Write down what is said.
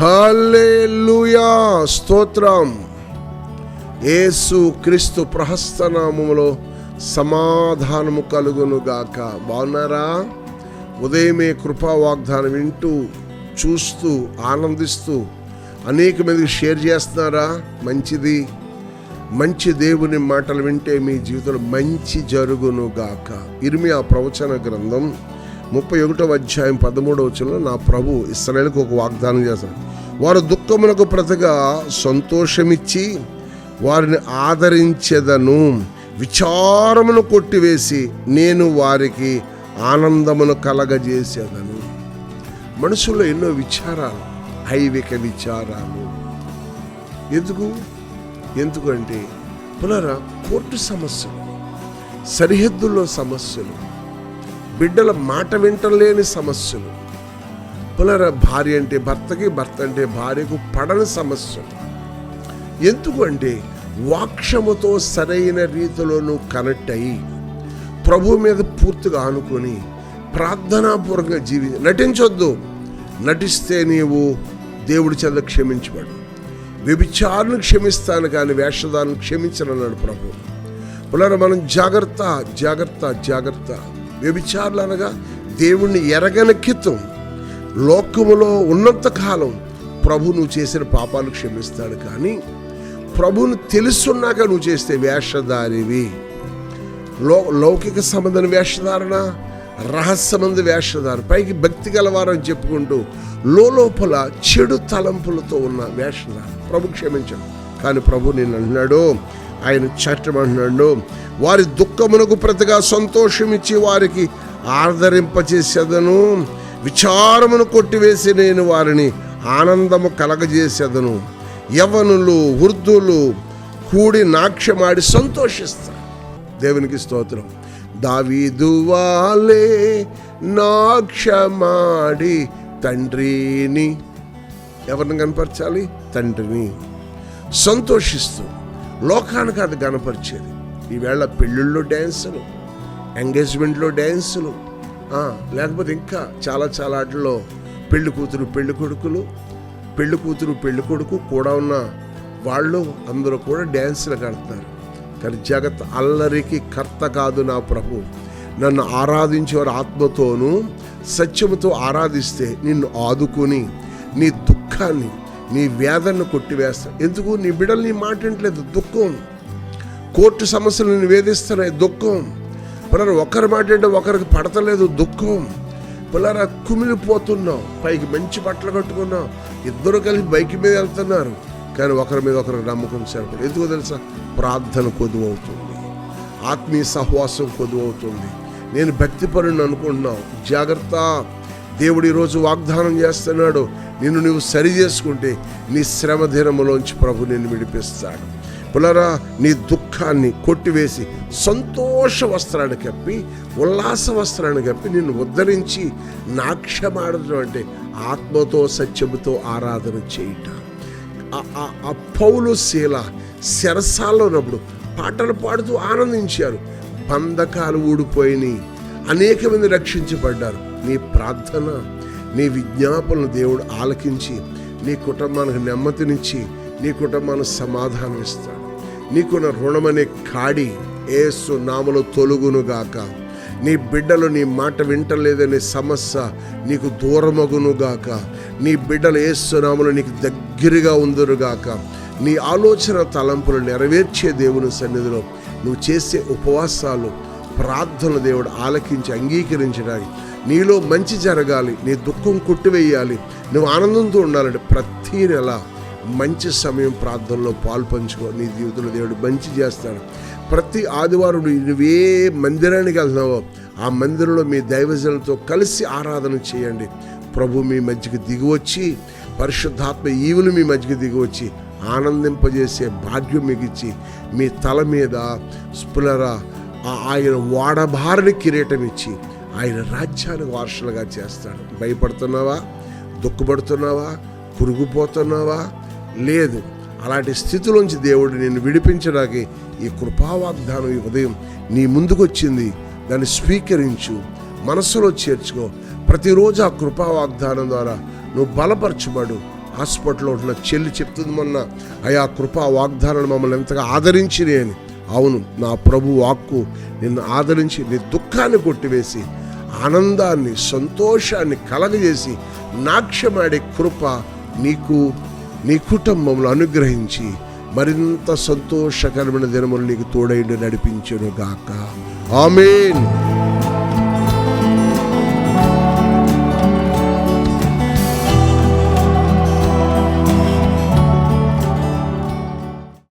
హల్లెలూయా స్తోత్రం. యేసు క్రీస్తు ప్రహస్తనామములో సమాధానము కలుగును గాక. బాగున్నారా? ఉదయమే కృపా వాగ్దానం వింటూ చూస్తూ ఆనందిస్తూ అనేక మందికి షేర్ చేస్తున్నారా? మంచిది. మంచి దేవుని మాటలు వింటే మీ జీవితంలో మంచి జరుగును గాక. ఆ ప్రవచన గ్రంథం ముప్పై ఒకటో అధ్యాయం పదమూడవ వచనంలో నా ప్రభు ఇస్రాయల్కి ఒక వాగ్దానం చేశాడు. వారు దుఃఖమునకు ప్రతిగా సంతోషమిచ్చి వారిని ఆదరించెదను. విచారమును కొట్టివేసి నేను వారికి ఆనందమును కలగజేసేదను. మనసులో ఎన్నో విచారాలు ఐవిక విచారాలు. ఎందుకు? ఎందుకంటే పునరా కోర్టు సమస్యలు సరిహద్దుల్లో సమస్యలు బిడ్డల మాట వింటలేని సమస్యలు. పునర భార్య అంటే భర్తకి భర్త అంటే భార్యకు పడని సమస్యలు. ఎందుకు అంటే వాక్షముతో సరైన రీతిలో నువ్వు కనెక్ట్ అయ్యి ప్రభు మీద పూర్తిగా ఆనుకొని ప్రార్థనాపూర్వకంగా జీవి నటించొద్దు. నటిస్తే నీవు దేవుడి చేత క్షమించబడు. వ్యభిచారులు క్షమిస్తాను కానీ వేషధారులు క్షమించనన్నాడు ప్రభు. పునర మనం జాగ్రత్త జాగ్రత్త జాగ్రత్త. వ్యభిచారులు అనగా దేవుణ్ణి ఎరగని కితం లోకములో ఉన్నంత కాలం ప్రభు నువ్వు చేసిన పాపాలు క్షమిస్తాడు కానీ ప్రభుని తెలుసున్నాక నువ్వు చేస్తే వేషధారివి. లో లౌకిక సంబంధం వేషధారణ రహస్యమంది వేషధారణ. పైకి భక్తి గలవారని చెప్పుకుంటూ లోపల చెడు తలంపులతో ఉన్న వేషధారణ. ప్రభు క్షమించడు కానీ ప్రభు నేను అంటున్నాడు ఆయన చట్టం అంటున్నాడు వారి దుఃఖమునకు ప్రతిగా సంతోషమిచ్చి వారికి ఆదరింపచేసేదను విచారమును కొట్టివేసి నేను వారిని ఆనందము కలగజేసేదను. యవనులు వృద్ధులు కూడి నాక్ష్యమాడి సంతోషిస్తారు. దేవునికి స్తోత్రం. దావీదు వాలే నాక్షమాడి తండ్రిని. ఎవరిని కనపరచాలి తండ్రిని. సంతోషిస్తూ. లోకానికి అది కనపరిచేది ఈవేళ పెళ్ళిళ్ళు డ్యాన్సులు ఎంగేజ్మెంట్లో డ్యాన్సులు లేకపోతే ఇంకా చాలా చాలా ఆటల్లో పెళ్ళి కూతురు పెళ్ళి కొడుకులు పెళ్ళి కూతురు పెళ్ళి కొడుకు కూడా ఉన్న వాళ్ళు అందరూ కూడా డ్యాన్సులు కడతారు. కానీ జగత్ అల్లరికి కర్త కాదు నా ప్రభు. నన్ను ఆరాధించేవారు ఆత్మతోనూ సత్యముతో ఆరాధిస్తే నిన్ను ఆదుకొని నీ దుఃఖాన్ని నీ వేదనను కొట్టివేస్తా ఎందుకు? నీ బిడ్డలు నీ మాట దుఃఖం. కోర్టు సమస్యలు నివేదిస్తున్నాయి. దుఃఖం. పిల్లలు ఒకరి మాట అంటే ఒకరికి పడతలేదు దుఃఖం. పిల్లల కుమిలిపోతున్నావు పైకి మంచి బట్టలు కట్టుకున్నావు ఇద్దరు కలిసి బైక్ మీద వెళ్తున్నారు. కానీ ఒకరి మీద ఒకరికి నమ్మకం సరిపడు ఎందుకో తెలుసా? ప్రార్థన కొదువు అవుతుంది ఆత్మీయ సహవాసం కొద్దు అవుతుంది నేను భక్తిపరుని అనుకుంటున్నావు జాగ్రత్త. దేవుడు ఈరోజు వాగ్దానం చేస్తున్నాడు. నిన్ను నువ్వు సరి చేసుకుంటే నీ శ్రమ దినములోంచి ప్రభు నిన్ను విడిపిస్తాడు. పులరా నీ దుఃఖాన్ని కొట్టివేసి సంతోష వస్త్రాన్ని కప్పి ఉల్లాస వస్త్రాన్ని కప్పి నిన్ను ఉద్ధరించి నాక్షమాడటం అంటే ఆత్మతో సత్యముతో ఆరాధన చేయుట. ఆ- ఆ పౌలు శీల శరసాల్లో ఉన్నప్పుడు పాటలు పాడుతూ ఆనందించారు. బంధకాలు ఊడిపోయినాయి. అనేక మంది రక్షించబడ్డారు. నీ ప్రార్థన నీ విజ్ఞాపనలు దేవుడు ఆలకించి నీ కుటుంబానికి నెమ్మదినిచ్చి నీ కుటుంబానికి సమాధానం ఇస్తాడు. నీకున్న రుణమనే కాడి ఏసు నామలో తొలుగునుగాక. నీ బిడ్డలు నీ మాట వింటలేదనే సమస్య నీకు దూరమగునుగాక. నీ బిడ్డలు ఏసునామలు నీకు దగ్గరగా ఉందరుగాక. నీ ఆలోచన తలంపులు నెరవేర్చే దేవుని సన్నిధిలో నువ్వు చేసే ఉపవాసాలు ప్రార్థనలు దేవుడు ఆలకించి అంగీకరించడానికి నీలో మంచి జరగాలి నీ దుఃఖం కొట్టివేయాలి. నువ్వు ఆనందంతో ఉండాలంటే ప్రతీ నెల మంచి సమయం ప్రార్థనలో పాలు పంచుకో. నీ జీవితంలో దేవుడు మంచి చేస్తాడు. ప్రతి ఆదివారం నువ్వే మందిరానికి వెళ్తున్నావో ఆ మందిరంలో మీ దైవజనులతో కలిసి ఆరాధన చేయండి. ప్రభు మీ మధ్యకి దిగివచ్చి పరిశుద్ధాత్మ ఈవులు మీ మధ్యకి దిగివచ్చి ఆనందింపజేసే భాగ్యం మీకు ఇచ్చి మీ తల మీద స్పులర ఆ- ఆయన వాడబారిని కిరీటం ఇచ్చి ఆయన రాజ్యాన్ని వారసులుగా చేస్తాడు. భయపడుతున్నావా? దుఃఖపడుతున్నావా? కురుగుపోతున్నావా? లేదు. అలాంటి స్థితిలోంచి దేవుడు నిన్ను విడిపించడానికి ఈ కృపావాగ్దానం ఈ ఉదయం నీ ముందుకొచ్చింది. దాన్ని స్వీకరించు మనస్సులో చేర్చుకో. ప్రతిరోజు ఆ కృపా వాగ్దానం ద్వారా నువ్వు బలపరచబడు. హాస్పిటల్లో ఉంటున్న చెల్లి చెప్తుంది మొన్న అయా కృపా వాగ్దానం మమ్మల్ని ఎంతగా ఆదరించి అని. అవును నా ప్రభు వాక్కు నిన్ను ఆదరించి నీ దుఃఖాన్ని కొట్టివేసి ఆనందాన్ని సంతోషాన్ని కలగజేసి నాక్ష్యమాడే కృప నీకు నీ కుటుంబంలో అనుగ్రహించి మరింత సంతోషకరమైన దినములు నీకు తోడైండి నడిపించను గాక ఆమెన్.